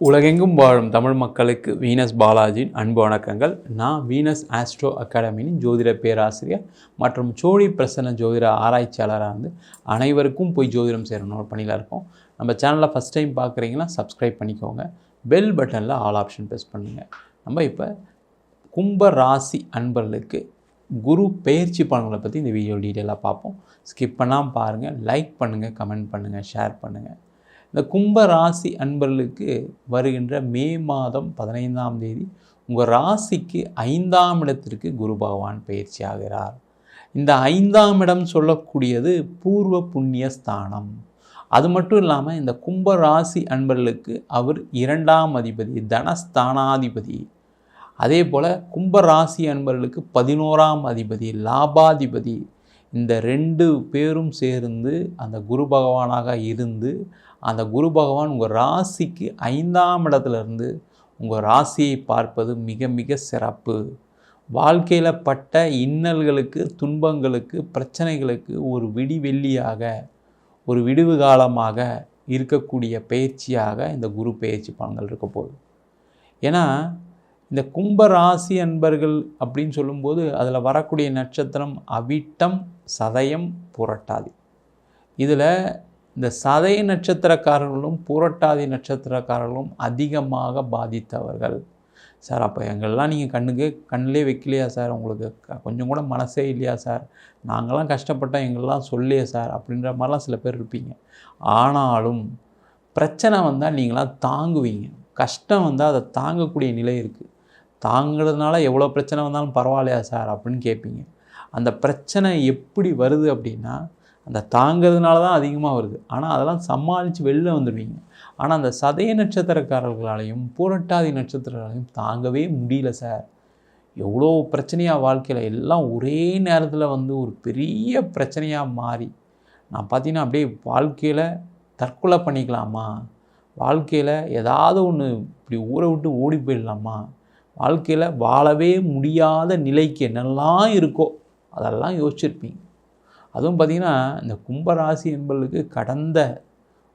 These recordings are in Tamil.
உலகெங்கும் வாழும் தமிழ் மக்களுக்கு வீனஸ் பாலாஜியின் அன்பு வணக்கங்கள். நான் வீனஸ் ஆஸ்ட்ரோ அகாடமியின் ஜோதிட பேராசிரியர் மற்றும் சோழி பிரசன்ன ஜோதிட ஆராய்ச்சியாளராக இருந்து அனைவருக்கும் போய் ஜோதிடம் சேரணும் ஒரு பணியில் இருக்கோம். நம்ம சேனலில் ஃபஸ்ட் டைம் பார்க்குறீங்கன்னா சப்ஸ்கிரைப் பண்ணிக்கோங்க. பெல் பட்டனில் ஆல் ஆப்ஷன் ப்ரெஸ் பண்ணுங்கள் நம்ம இப்போ கும்ப ராசி அன்பர்களுக்கு குரு பெயர்ச்சி பலன்களை பற்றி இந்த வீடியோ டீட்டெயிலாக பார்ப்போம். ஸ்கிப் பண்ணாமல் பாருங்கள் லைக் பண்ணுங்கள் கமெண்ட் பண்ணுங்கள் ஷேர் பண்ணுங்கள் இந்த கும்ப ராசி அன்பர்களுக்கு வருகின்ற மே மாதம் பதினைந்தாம் தேதி உங்கள் ராசிக்கு ஐந்தாம் இடத்திற்கு குரு பகவான் பயிற்சி ஆகிறார். இந்த ஐந்தாம் இடம் சொல்லக்கூடியது பூர்வ புண்ணிய ஸ்தானம். அது மட்டும் இல்லாமல் இந்த கும்ப ராசி அன்பர்களுக்கு அவர் இரண்டாம் அதிபதி தனஸ்தானாதிபதி. அதே போல் கும்ப ராசி அன்பர்களுக்கு பதினோராம் அதிபதி லாபாதிபதி. இந்த ரெண்டு பேரும் சேர்ந்து அந்த குரு பகவானாக இருந்து அந்த குரு பகவான் உங்கள் ராசிக்கு ஐந்தாம் இடத்துலேருந்து உங்கள் ராசியை பார்ப்பது மிக மிக சிறப்பு. வாழ்க்கையில் பட்ட இன்னல்களுக்கு துன்பங்களுக்கு பிரச்சனைகளுக்கு ஒரு விடிவெள்ளியாக ஒரு விடுவு காலமாக இருக்கக்கூடிய பயிற்சியாக இந்த குரு பயிற்சி பலன்கள் இருக்க போகுது. ஏன்னா இந்த கும்ப ராசி அன்பர்கள் அப்படின்னு சொல்லும்போது அதில் வரக்கூடிய நட்சத்திரம் அவிட்டம் சதயம் புரட்டாதி. இதில் இந்த சதய நட்சத்திரக்காரர்களும் பூரட்டாதி நட்சத்திரக்காரர்களும் அதிகமாக பாதித்தவர்கள். சார் அப்போ எங்கள்லாம் நீங்கள் கண்ணுக்கு கண்ணிலே வைக்கலையா சார்? உங்களுக்கு க- கொஞ்சம் கூட மனசே இல்லையா சார்? நாங்களாம் கஷ்டப்பட்டோம் எங்கள்லாம் சொல்லையே சார்? அப்படின்ற மாதிரிலாம் சில பேர் இருப்பீங்க. ஆனாலும் பிரச்சனை வந்தால் நீங்களாம் தாங்குவீங்க. கஷ்டம் வந்தால் அதை தாங்கக்கூடிய நிலை இருக்குது தாங்கிறதுனால எவ்வளோ பிரச்சனை வந்தாலும் பரவாயில்லையா சார்? அப்படின்னு கேட்பீங்க அந்த பிரச்சனை எப்படி வருது அப்படின்னா அந்த தாங்கிறதுனால தான் அதிகமாக வருது. ஆனால் அதெல்லாம் சமாளித்து வெளில வந்துடுவீங்க. ஆனால் அந்த சதய நட்சத்திரக்காரர்களாலையும் பூரட்டாதி நட்சத்திரங்களாலையும் தாங்கவே முடியல சார். எவ்வளோ பிரச்சனையாக வாழ்க்கையில் எல்லாம் ஒரே நேரத்தில் வந்து ஒரு பெரிய பிரச்சனையாக மாறி. நான் பார்த்தீங்கன்னா அப்படியே வாழ்க்கையில் தற்கொலை பண்ணிக்கலாமா? வாழ்க்கையில் ஏதாவது ஒன்று இப்படி ஊரை விட்டு ஓடி போயிடலாமா? வாழ்க்கையில் வாழவே முடியாத நிலைக்கு என்னெல்லாம் இருக்கோ அதெல்லாம் யோசிச்சிருப்பீங்க. அதுவும் பார்த்திங்கன்னா இந்த கும்பராசி என்பவர்களுக்கு கடந்த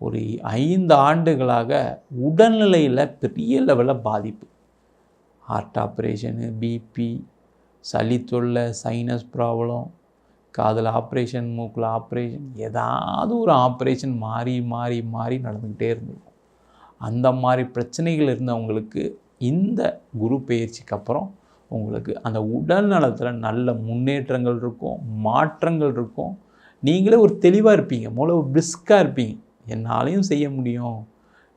ஒரு ஐந்து ஆண்டுகளாக உடல்நிலையில் பெரிய லெவலில் பாதிப்பு. ஹார்ட் ஆப்ரேஷனு பிபி சளி தொல்லை சைனஸ் ப்ராப்ளம் காதில் ஆப்ரேஷன் மூக்கில் ஆப்ரேஷன் ஏதாவது ஒரு ஆப்ரேஷன் மாறி மாறி மாறி நடந்துக்கிட்டே இருந்திருக்கும். அந்த மாதிரி பிரச்சனைகள் இருந்தவங்களுக்கு இந்த குரு பயிற்சிக்கு அப்புறம் உங்களுக்கு. அந்த உடல் நலத்தில் நல்ல முன்னேற்றங்கள் இருக்கும் மாற்றங்கள் இருக்கும். நீங்களே ஒரு தெளிவாக இருப்பீங்க மூளை ஒரு பிரிஸ்காக இருப்பீங்க. என்னாலையும் செய்ய முடியும்.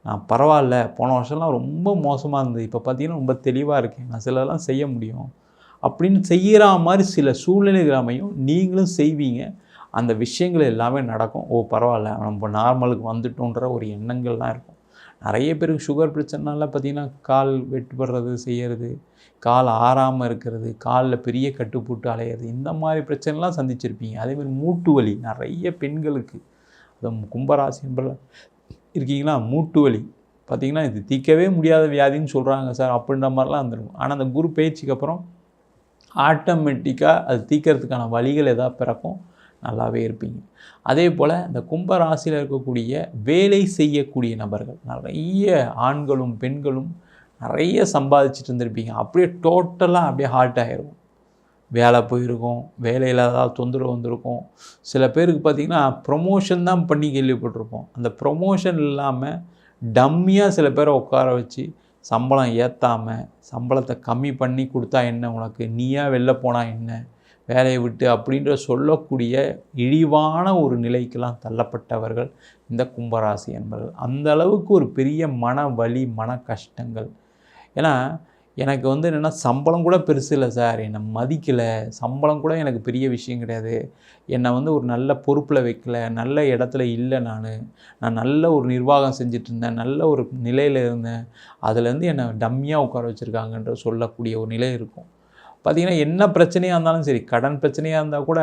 நான் பரவாயில்ல போன வருஷம்லாம் ரொம்ப மோசமாக இருந்தது. இப்போ பார்த்தீங்கன்னா ரொம்ப தெளிவாக இருக்கேன். நான் சிலதெல்லாம் செய்ய முடியும். அப்படின்னு செய்கிற மாதிரி சில சூழ்நிலைகள் அமையும் நீங்களும் செய்வீங்க. அந்த விஷயங்கள் எல்லாமே நடக்கும். ஓ பரவாயில்ல நம்ம நார்மலுக்கு வந்துட்டோன்ற ஒரு எண்ணங்கள்லாம் இருக்கும். நிறைய பேருக்கு சுகர் பிரச்சனைனால பார்த்தீங்கன்னா கால் வெட்டுப்படுறது செய்கிறது கால் ஆறாமல் இருக்கிறது காலில் பெரிய கட்டு போட்டு அலையிறது இந்த மாதிரி பிரச்சனைலாம் சந்திச்சிருப்பீங்க. அதேமாதிரி மூட்டு வலி நிறைய பெண்களுக்கு அது கும்பராசி என்பதில் இருக்கீங்களா? மூட்டு வலி. பார்த்தீங்கன்னா இது தீர்க்கவே முடியாத வியாதின்னு சொல்கிறாங்க சார் அப்படின்ற மாதிரிலாம் வந்துடும். ஆனால் அந்த குரு பயிற்சிக்கு அப்புறம் ஆட்டோமேட்டிக்காக அது தீர்க்கறதுக்கான வழிகள் எதாவது பிறக்கும். நல்லாவே இருப்பீங்க. அதே போல் இந்த கும்ப ராசியில் இருக்கக்கூடிய வேலை செய்யக்கூடிய நபர்கள் நிறைய ஆண்களும் பெண்களும் நிறைய சம்பாதிச்சுட்டு இருந்திருப்பீங்க. அப்படியே டோட்டலாக அப்படியே ஹார்ட் ஆகிருக்கும் வேலை போயிருக்கும் வேலையில் ஏதாவது தொந்தரவு வந்திருக்கும். சில பேருக்கு பார்த்திங்கன்னா ப்ரொமோஷன் தான் பண்ணி கேள்விப்பட்டிருப்போம். அந்த ப்ரொமோஷன் இல்லாமல் டம்மியாக சில பேரை உட்கார வச்சு சம்பளம் ஏற்றாமல் சம்பளத்தை கம்மி பண்ணி கொடுத்தா என்ன உனக்கு? நீயா வெளில போனால் என்ன? வேலையை விட்டு அப்படின்ற சொல்லக்கூடிய இழிவான ஒரு நிலைக்கெல்லாம் தள்ளப்பட்டவர்கள் இந்த கும்பராசி என்பவர்கள் அந்த அளவுக்கு ஒரு பெரிய மன வலி மன கஷ்டங்கள். ஏன்னா எனக்கு வந்து என்னென்னா சம்பளம் கூட பெருசு இல்லை சார். என்னை மதிக்கலை. சம்பளம் கூட எனக்கு பெரிய விஷயம் கிடையாது. என்னை வந்து ஒரு நல்ல பொறுப்பில் வைக்கல. நல்ல இடத்துல இல்லை நான். நான் நல்ல ஒரு நிர்வாகம் செஞ்சிட்ருந்தேன் நல்ல ஒரு நிலையில் இருந்தேன். அதுலேருந்து என்னை டம்மியாக உட்கார வச்சுருக்காங்கன்ற சொல்லக்கூடிய ஒரு நிலை இருக்கும். பார்த்திங்கன்னா என்ன பிரச்சனையாக இருந்தாலும் சரி கடன் பிரச்சனையாக இருந்தால் கூட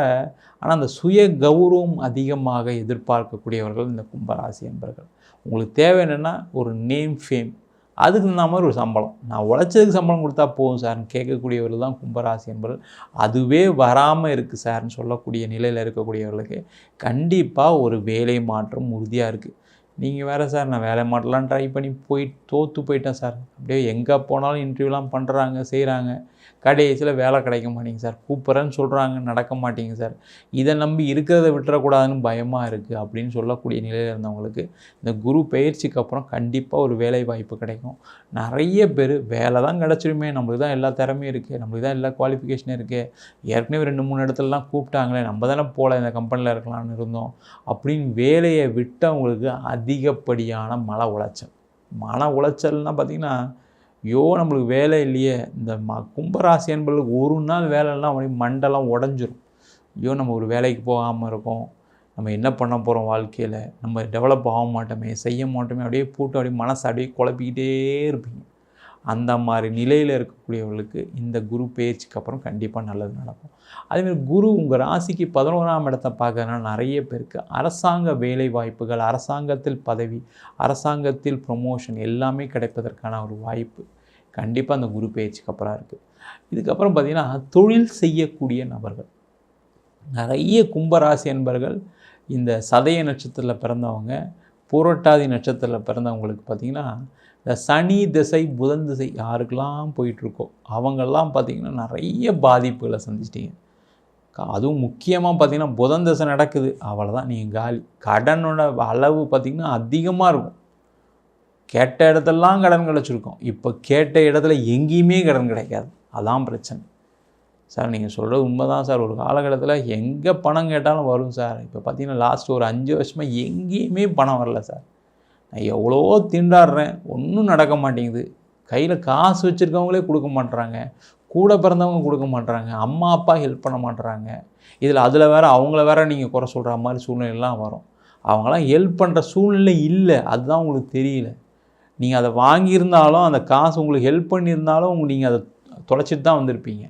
ஆனால் அந்த சுய கௌரவம் அதிகமாக எதிர்பார்க்கக்கூடியவர்கள் இந்த கும்பராசி என்பர்கள். உங்களுக்கு தேவை என்னென்னா ஒரு நேம் ஃபேம் அதுக்கு தகுந்த மாதிரி ஒரு சம்பளம். நான் உழைச்சதுக்கு சம்பளம் கொடுத்தா போதும் சார்னு கேட்கக்கூடியவர்கள் தான் கும்பராசி என்பவர்கள் அதுவே வராமல் இருக்குது சார்னு சொல்லக்கூடிய நிலையில் இருக்கக்கூடியவர்களுக்கு கண்டிப்பாக ஒரு வேலை மாற்றம் உறுதியாக இருக்குது நீங்கள் வேறு சார் நான் வேலை மாட்டலாம் ட்ரை பண்ணி போய் தோற்று போயிட்டேன் சார் அப்படியே எங்கே போனாலும் இன்டர்வியூலாம் பண்ணுறாங்க செய்கிறாங்க கடைசியில் வேலை கிடைக்க மாட்டேங்க சார். கூப்பிட்றேன்னு சொல்கிறாங்க நடக்க மாட்டேங்க சார். இதை நம்பி இருக்கிறத விட்டுறக்கூடாதுன்னு பயமாக இருக்குது அப்படின்னு சொல்லக்கூடிய நிலையில் இருந்தவங்களுக்கு இந்த குரு பயிற்சிக்கு அப்புறம் கண்டிப்பாக ஒரு வேலை வாய்ப்பு கிடைக்கும். நிறைய பேர் வேலை தான் கிடச்சிருமே. நம்மளுக்கு தான் எல்லா திறமையும் இருக்குது நம்மளுக்கு தான் எல்லா குவாலிஃபிகேஷனும் இருக்குது ஏற்கனவே ரெண்டு மூணு இடத்துலலாம் கூப்பிட்டாங்களே நம்ம தானே போகல இந்த கம்பெனியில் இருக்கலாம்னு இருந்தோம். அப்படின்னு வேலையை விட்டவங்களுக்கு அதிகப்படியான மன உளைச்சல். மன உளைச்சல்னால் பார்த்திங்கன்னா ஐயோ நம்மளுக்கு வேலை இல்லையே. இந்த ம கும்பராசி என்பவர்களுக்கு ஒரு நாள் வேலைலாம் அப்படியே மண்டலம் உடஞ்சிரும். ஐயோ நம்ம ஒரு வேலைக்கு போகாமல் இருக்கோம். நம்ம என்ன பண்ண போகிறோம் வாழ்க்கையில்? நம்ம டெவலப் ஆக மாட்டோமே செய்ய மாட்டோமே அப்படியே போட்டு அப்படியே மனசை அப்படியே குழப்பிக்கிட்டே இருப்பீங்க. அந்த மாதிரி நிலையில் இருக்கக்கூடியவர்களுக்கு இந்த குரு பயிற்சிக்கு அப்புறம் கண்டிப்பாக நல்லது நடக்கும். அதேமாதிரி குரு உங்கள் ராசிக்கு பதினோராம் இடத்தை பார்க்கறதுனால நிறைய பேருக்கு அரசாங்க வேலை வாய்ப்புகள் அரசாங்கத்தில் பதவி அரசாங்கத்தில் ப்ரொமோஷன் எல்லாமே கிடைப்பதற்கான ஒரு வாய்ப்பு கண்டிப்பாக அந்த குரு பயிற்சிக்கு அப்புறம் இருக்குது இதுக்கப்புறம் பார்த்திங்கன்னா தொழில் செய்யக்கூடிய நபர்கள். நிறைய கும்பராசி என்பர்கள் இந்த சதய நட்சத்திரத்தில் பிறந்தவங்க புரட்டாதி நட்சத்திரத்தில் பிறந்தவங்களுக்கு பார்த்திங்கன்னா இந்த சனி திசை புதன் திசை யாருக்கெல்லாம் போயிட்டுருக்கோ அவங்கெல்லாம் பார்த்திங்கன்னா நிறைய பாதிப்புகளை சந்திச்சிட்டிங்க. அதுவும் முக்கியமாக பார்த்திங்கன்னா புதன் திசை நடக்குது அவ்வளோதான் நீங்கள் காலி கடனோட அளவு பார்த்திங்கன்னா அதிகமாக இருக்கும். கேட்ட இடத்துலலாம் கடன் கிடச்சிருக்கோம் இப்போ கேட்ட இடத்துல எங்கேயுமே கடன் கிடைக்காது. அதான் பிரச்சனை. சார் நீங்கள் சொல்கிறது உண்மை தான் சார். ஒரு காலகட்டத்தில் எங்கே பணம் கேட்டாலும் வரும் சார். இப்போ பார்த்தீங்கன்னா லாஸ்ட் ஒரு அஞ்சு வருஷமாக எங்கேயுமே பணம் வரல சார். நான் எவ்வளோ திண்டாடுறேன் ஒன்றும் நடக்க மாட்டேங்குது. கையில் காசு வச்சுருக்கவங்களே கொடுக்க மாட்டுறாங்க கூட பிறந்தவங்க கொடுக்க மாட்டுறாங்க அம்மா அப்பா ஹெல்ப் பண்ண மாட்டுறாங்க இதில் அதில் வேறு அவங்கள வேறு நீங்கள் குறை சொல்கிற மாதிரி சூழ்நிலைலாம் வரும். அவங்களாம் ஹெல்ப் பண்ணுற சூழ்நிலை இல்லை. அதுதான் உங்களுக்கு தெரியல. நீங்கள் அதை வாங்கியிருந்தாலும் அந்த காசு உங்களுக்கு ஹெல்ப் பண்ணியிருந்தாலும் நீங்கள் அதை தொலைச்சிட்டு தான் வந்திருப்பீங்க.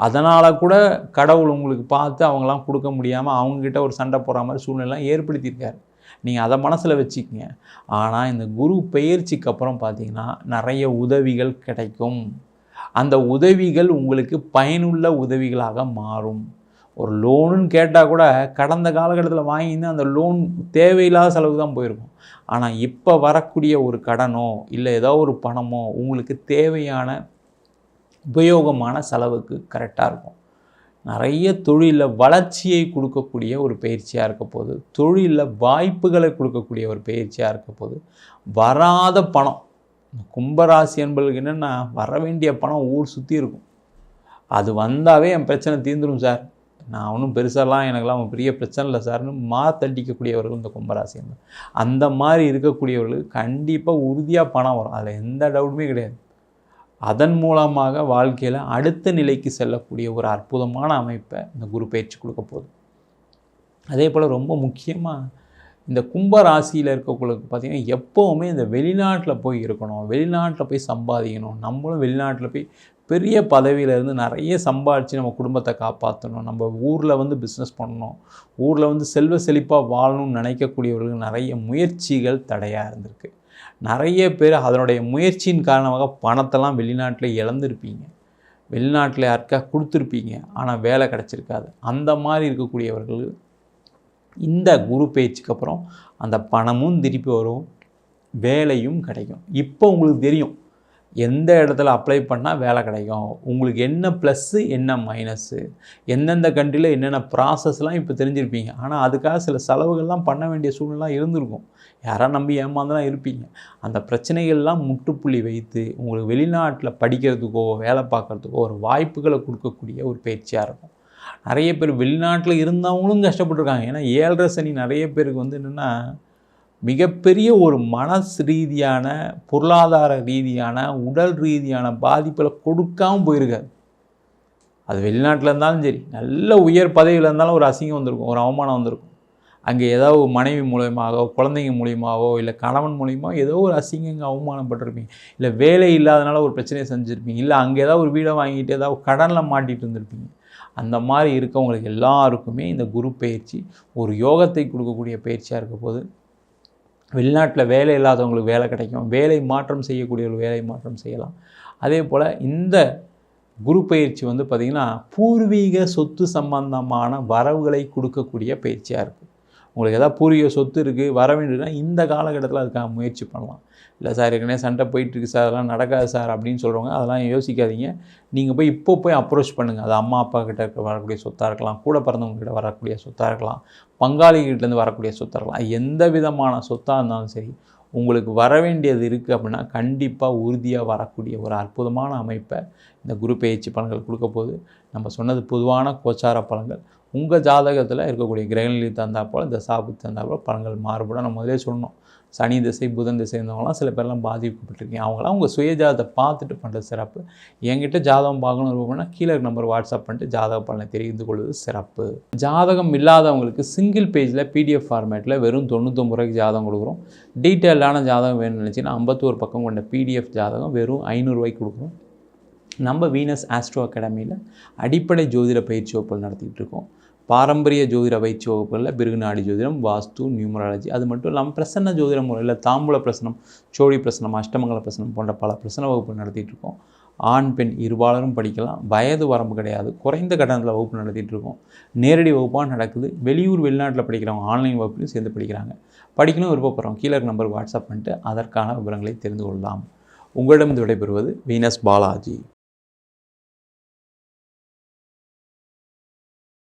அதனால் கூட கடவுள் உங்களுக்கு பார்த்து அவங்களாம் கொடுக்க முடியாமல் அவங்கக்கிட்ட ஒரு சண்டை போகிற மாதிரி சூழ்நிலாம் ஏற்படுத்தியிருக்காரு. நீங்கள் அதை மனசில் வச்சுக்கங்க. ஆனால் இந்த குரு பெயர்ச்சிக்கு அப்புறம் பார்த்தீங்கன்னா நிறைய உதவிகள் கிடைக்கும். அந்த உதவிகள் உங்களுக்கு பயனுள்ள உதவிகளாக மாறும். ஒரு லோனுன்னு கேட்டால் கூட கடந்த காலகட்டத்தில் வாங்கினா அந்த லோன் தேவையில்லாத செலவு தான் போயிருக்கும். ஆனால் இப்போ வரக்கூடிய ஒரு கடனோ இல்லை ஏதோ ஒரு பணமோ உங்களுக்கு தேவையான உபயோகமான செலவுக்கு கரெக்டாக இருக்கும். நிறைய தொழிலில் வளர்ச்சியை கொடுக்கக்கூடிய ஒரு பயிற்சியாக இருக்க போது தொழிலில் வாய்ப்புகளை கொடுக்கக்கூடிய ஒரு பயிற்சியாக இருக்க போது வராத பணம் கும்பராசி என்பதுக்கு என்னென்னா வர வேண்டிய பணம் ஊர் சுற்றி இருக்கும். அது வந்தாவே என் பிரச்சனை தீர்ந்துடும் சார். நான் ஒன்றும் பெருசாலாம் எனக்கெல்லாம் பெரிய பிரச்சனை இல்லை சார்னு மா தண்டிக்கக்கூடியவர்கள் இந்த கும்பராசி அந்த மாதிரி இருக்கக்கூடியவர்களுக்கு கண்டிப்பாக உறுதியாக பணம் வரும். அதில் எந்த டவுட்டுமே கிடையாது. அதன் மூலமாக வாழ்க்கையில் அடுத்த நிலைக்கு செல்லக்கூடிய ஒரு அற்புதமான அமைப்பை இந்த குரு பயிற்சி கொடுக்க போகுது. அதே போல் ரொம்ப முக்கியமாக இந்த கும்ப ராசியில் இருக்கவங்களுக்கு பார்த்திங்கன்னா எப்போவுமே இந்த வெளிநாட்டில் போய் இருக்கணும் வெளிநாட்டில் போய் சம்பாதிக்கணும் நம்மளும் வெளிநாட்டில் போய் பெரிய பதவியிலேருந்து நிறைய சம்பாதிச்சு நம்ம குடும்பத்தை காப்பாற்றணும் நம்ம ஊரில் வந்து பிஸ்னஸ் பண்ணணும் ஊரில் வந்து செல்வ செழிப்பாக வாழணும்னு நினைக்கக்கூடியவர்களுக்கு நிறைய முயற்சிகள் தடையாக இருந்திருக்கு. நிறைய பேர் அதனுடைய முயற்சியின் காரணமாக பணத்தெல்லாம் வெளிநாட்டில் இழந்திருப்பீங்க. வெளிநாட்டில் யாருக்கா கொடுத்துருப்பீங்க. ஆனால் வேலை கிடச்சிருக்காது. அந்த மாதிரி இருக்கக்கூடியவர்கள் இந்த குரு பேச்சுக்கு அப்புறம் அந்த பணமும் திருப்பி வரும். வேலையும் கிடைக்கும். இப்போ உங்களுக்கு தெரியும். எந்த இடத்துல அப்ளை பண்ணால் வேலை கிடைக்கும்? உங்களுக்கு என்ன ப்ளஸ்ஸு என்ன மைனஸ்ஸு எந்தெந்த கண்ட்ரியில் என்னென்ன ப்ராசஸ்லாம் இப்போ தெரிஞ்சிருப்பீங்க. ஆனால் அதுக்காக சில செலவுகள்லாம் பண்ண வேண்டிய சூழ்நிலை இருந்திருக்கும். யாராக நம்பி ஏமாந்தெல்லாம் இருப்பீங்க. அந்த பிரச்சனைகள்லாம் முட்டுப்புள்ளி வைத்து உங்களுக்கு வெளிநாட்டில் படிக்கிறதுக்கோ வேலை பார்க்குறதுக்கோ ஒரு வாய்ப்புகளை கொடுக்கக்கூடிய ஒரு பயிற்சியாக இருக்கும். நிறைய பேர் வெளிநாட்டில் இருந்தவங்களும் கஷ்டப்பட்டுருக்காங்க. ஏன்னா ஏழரை சனி நிறைய பேருக்கு வந்து என்னென்னா மிகப்பெரிய ஒரு மனசு ரீதியான பொருளாதார ரீதியான உடல் ரீதியான பாதிப்பில் கொடுக்காமல் போயிருக்காது அது வெளிநாட்டில் இருந்தாலும் சரி நல்ல உயர் பதவியில் இருந்தாலும் ஒரு அசிங்கம் வந்திருக்கும் ஒரு அவமானம் வந்திருக்கும். அங்கே ஏதாவது மனைவி மூலயமாகவோ குழந்தைங்க மூலியமாகவோ இல்லை கணவன் மூலியமாக ஏதோ ஒரு அசிங்கங்க அவமானப்பட்டிருப்பீங்க. இல்லை வேலை இல்லாதனால ஒரு பிரச்சனையை செஞ்சுருப்பீங்க இல்லை அங்கே ஏதாவது ஒரு வீடை வாங்கிட்டு ஏதாவது கடனில் மாட்டிகிட்டு இருந்திருப்பீங்க. அந்த மாதிரி இருக்கவங்களுக்கு எல்லாருக்குமே இந்த குரு பயிற்சி ஒரு யோகத்தை கொடுக்கக்கூடிய பயிற்சியாக இருக்க போது வெளிநாட்டில் வேலை இல்லாதவங்களுக்கு வேலை கிடைக்கும். வேலை மாற்றம் செய்யக்கூடியவர்கள் வேலை மாற்றம் செய்யலாம். அதே போல் இந்த குரு பயிற்சி வந்து பார்த்திங்கன்னா பூர்வீக சொத்து சம்பந்தமான வரவுகளை கொடுக்கக்கூடிய பயிற்சியாக இருக்குது உங்களுக்கு எதாவது பூர்வீக சொத்து இருக்குது வர வேண்டியதுன்னா இந்த காலகட்டத்தில் அதுக்காக முயற்சி பண்ணலாம். இல்லை சார் ஏற்கனவே சண்டை போயிட்டுருக்கு சார் அதெல்லாம் நடக்காது சார் அப்படின்னு சொல்கிறவங்க அதெல்லாம் யோசிக்காதீங்க. நீங்கள் போய் இப்போ போய் அப்ரோச் பண்ணுங்கள் அது அம்மா அப்பா கிட்ட இருக்க வரக்கூடிய சொத்தாக இருக்கலாம் கூட பிறந்தவங்க கிட்ட வரக்கூடிய சொத்தாக இருக்கலாம் பங்காளிகிட்டேருந்து வரக்கூடிய சொத்தாக இருக்கலாம். எந்த விதமான சொத்தாக இருந்தாலும் சரி உங்களுக்கு வர வேண்டியது இருக்குது அப்படின்னா கண்டிப்பாக உறுதியாக வரக்கூடிய ஒரு அற்புதமான அமைப்பை இந்த குரு பயிற்சி பலன்கள் கொடுக்க போது நம்ம சொன்னது பொதுவான கோச்சார பலன்கள். உங்கள் ஜாதகத்தில் இருக்கக்கூடிய கிரகநிலை தந்தாப்போல் போல் இந்த சாபத்து தந்தா போல் பலன்கள் மாறுபடும். நம்ம முதலே சொன்னோம் சனி திசை புதன் திசை இருந்தவங்களாம் சில பேர்லாம் பாதிக்கப்பட்டிருக்கீங்க. அவங்களாம் உங்கள் சுய ஜாதத்தை பார்த்துட்டு பண்ணுறது சிறப்பு. என்கிட்ட ஜாதகம் பார்க்கணும் விருப்பம்னா கீழே நம்பர் வாட்ஸ்அப் பண்ணிட்டு ஜாதக பலனை தெரிந்து கொள்வது சிறப்பு. ஜாதகம் இல்லாதவங்களுக்கு சிங்கிள் பேஜில் பிடிஎஃப் ஃபார்மேட்டில் வெறும் தொண்ணூத்தொம்பது ரூபாய்க்கு ஜாதகம் கொடுக்குறோம். டீட்டெயிலான ஜாதகம் வேணும்னு நினச்சின்னா ஐம்பத்தோரு பக்கம் கொண்ட பிடிஎஃப் ஜாதகம் வெறும் ஐநூறுரூவாய்க்கு கொடுக்குறோம். நம்ம வீனஸ் ஆஸ்ட்ரோ அகாடமியில் அடிப்படை ஜோதிட பயிற்சி வகுப்புகள் நடத்திக்கிட்டு இருக்கோம். பாரம்பரிய ஜோதிட பயிற்சி வகுப்புகளில் பிருகுநாடி ஜோதிடம் வாஸ்து நியூமராலஜி அது மட்டும் இல்லாமல் பிரசன்ன ஜோதிட முறையில் தாம்பூல பிரசனம் சோழி பிரசனம் அஷ்டமங்கல பிரசனம் போன்ற பல பிரசன வகுப்புகள் நடத்திட்டு இருக்கோம். ஆண் பெண் இருபாலரும் படிக்கலாம். வயது வரம்பு கிடையாது. குறைந்த கட்டணத்தில் வகுப்பு நடத்திட்டு இருக்கோம். நேரடி வகுப்பாக நடக்குது. வெளியூர் வெளிநாட்டில் படிக்கிறவங்க ஆன்லைன் வகுப்புலையும் சேர்ந்து படிக்கிறாங்க. படிக்கணும் விருப்பப்படுறோம் கீழே நம்பர் வாட்ஸ்அப் பண்ணிட்டு அதற்கான விவரங்களை தெரிந்து கொள்ளலாம். உங்களிடம் விடைபெறுவது வீனஸ் பாலாஜி.